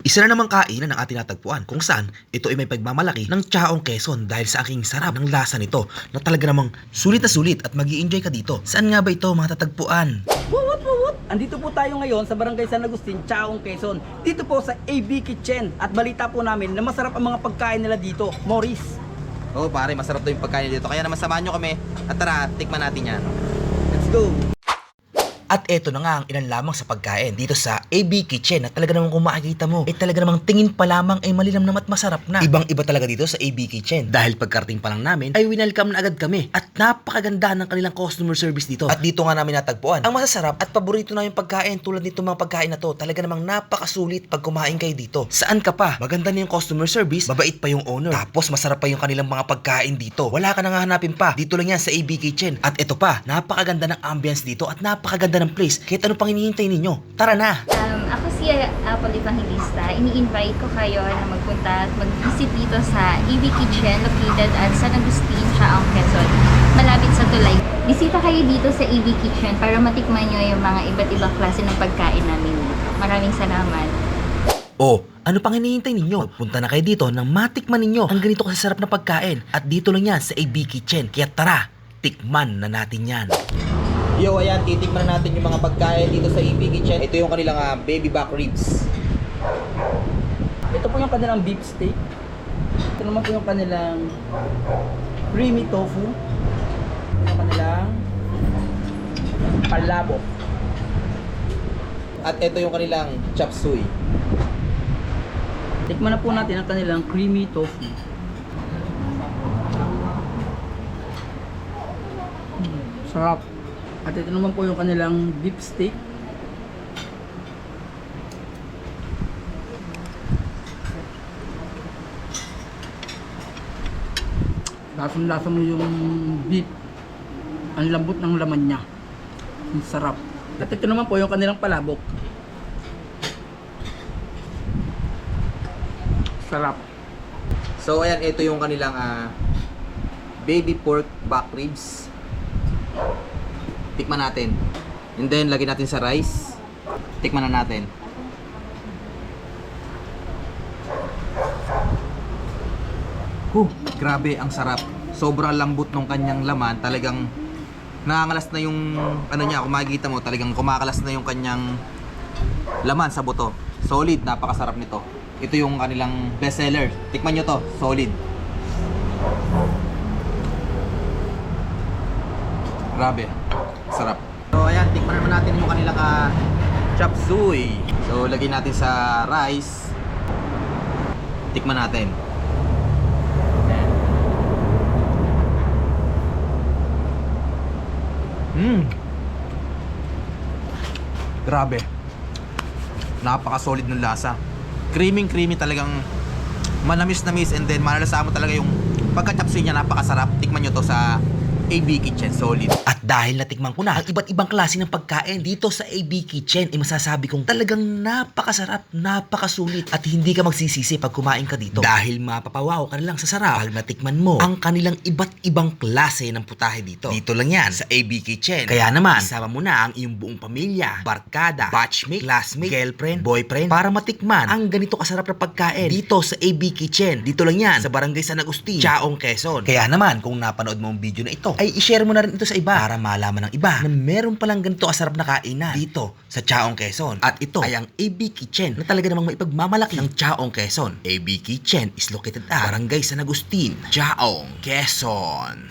Isa na namang kainan ang ating natagpuan kung saan ito ay may pagmamalaki ng Chaong Quezon dahil sa aking sarap ng lasa nito na talaga namang sulit na sulit at mag enjoy ka dito. Saan nga ba ito mga tatagpuan? Wawat, wawat! Andito po tayo ngayon sa Barangay San Agustin, Chaong, Quezon. Dito po sa AB Kitchen. At balita po namin na masarap ang mga pagkain nila dito. Morris. Oo pare, masarap to yung pagkain dito. Kaya naman samahan nyo kami. At tara, tikman natin yan. Let's go! At eto na nga ang ilan lamang sa pagkain dito sa AB Kitchen na talaga namang kung makikita mo, eh talaga namang tingin pa lamang ay malinamnam at masarap na. Ibang iba talaga dito sa AB Kitchen dahil pagkarating pa lang namin ay winelcome na agad kami at napakaganda ng kanilang customer service dito. At dito nga namin natagpuan ang masasarap at paborito namin pagkain tulad nito mga pagkain na to. Talaga namang napakasulit pag kumain kayo dito. Saan ka pa? Maganda na yung customer service, mabait pa yung owner. Tapos masarap pa yung kanilang mga pagkain dito. Wala ka nang hahanapin pa. Dito lang yan sa AB Kitchen. At ito pa, napakaganda ng ambience dito at napakaganda ng place. Kahit ano pang hinihintay ninyo. Tara na! Um, ako si Apple Evangelista. Ini-invite ko kayo na magpunta at mag-visit dito sa EV Kitchen located at San Agustin, Chaong, Quezon. Malapit sa Tulay. Bisita kayo dito sa EV Kitchen para matikman nyo yung mga iba't ibang klase ng pagkain namin dito. Maraming salamat. Oh, ano pang hinihintay ninyo? Punta na kayo dito nang matikman ninyo ang ganito kasasarap na pagkain. At dito lang yan sa AB Kitchen. Kaya tara, tikman na natin yan. Yo, ayan, titikman na natin yung mga pagkain dito sa EP Kitchen. Ito yung kanilang ah, baby back ribs. Ito po yung kanilang beef steak. Ito naman po yung kanilang creamy tofu. Ito yung kanilang palabok. At ito yung kanilang chop suey. Tikman na po natin ang kanilang creamy tofu. Mm, Sarap. At ito naman po yung kanilang beef steak. Lasang-lasa mo yung beef. Ang lambot ng laman niya. Ang sarap. At ito naman po yung kanilang palabok. Sarap. So, ayan, ito yung kanilang ah, baby pork back ribs. Tikman natin. And then, lagyan natin sa rice. Tikman na natin. Huh, grabe, ang sarap. Sobrang lambot ng kanyang laman. Talagang nangangalas na yung, ano niya, kung makikita mo, talagang kumakalas na yung kanyang laman sa buto. Solid, napakasarap nito. Ito yung kanilang best seller. Tikman nyo to, solid. Grabe, sarap. So ayan, tikman naman natin yung kanilang uh, chop suey. So lagyan natin sa rice. Tikman natin. Mmm. Grabe. Napaka-solid ng lasa. Creamy creamy talagang manamis na miss and then malalasahan mo talaga yung pagka-chapsuy niya napakasarap. Tikman nyo to sa AB Kitchen Solid. At dahil natikman ko na ang iba't ibang klase ng pagkain dito sa AB Kitchen, ay masasabi kong talagang napakasarap, napakasulit at hindi ka magsisisi pag kumain ka dito. Dahil mapapawaw ka lang sa sarap pag natikman mo ang kanilang iba't ibang klase ng putahe dito. Dito lang yan sa AB Kitchen. Kaya naman, isama mo na ang iyong buong pamilya, barkada, batchmate, classmate, girlfriend, boyfriend para matikman ang ganito kasarap na pagkain dito sa AB Kitchen. Dito lang yan sa Barangay San Agustin, Chaong, Quezon. Kaya naman, kung napanood mo ang video na ito, ay i-share mo na rin ito sa iba para malaman ng iba na meron palang ganito kasarap na kainan dito sa Chaong Quezon. At ito ay ang AB Kitchen na talaga namang maipagmamalaki ng Chaong Quezon. AB Kitchen is located at Barangay San Agustin, Chaong, Quezon.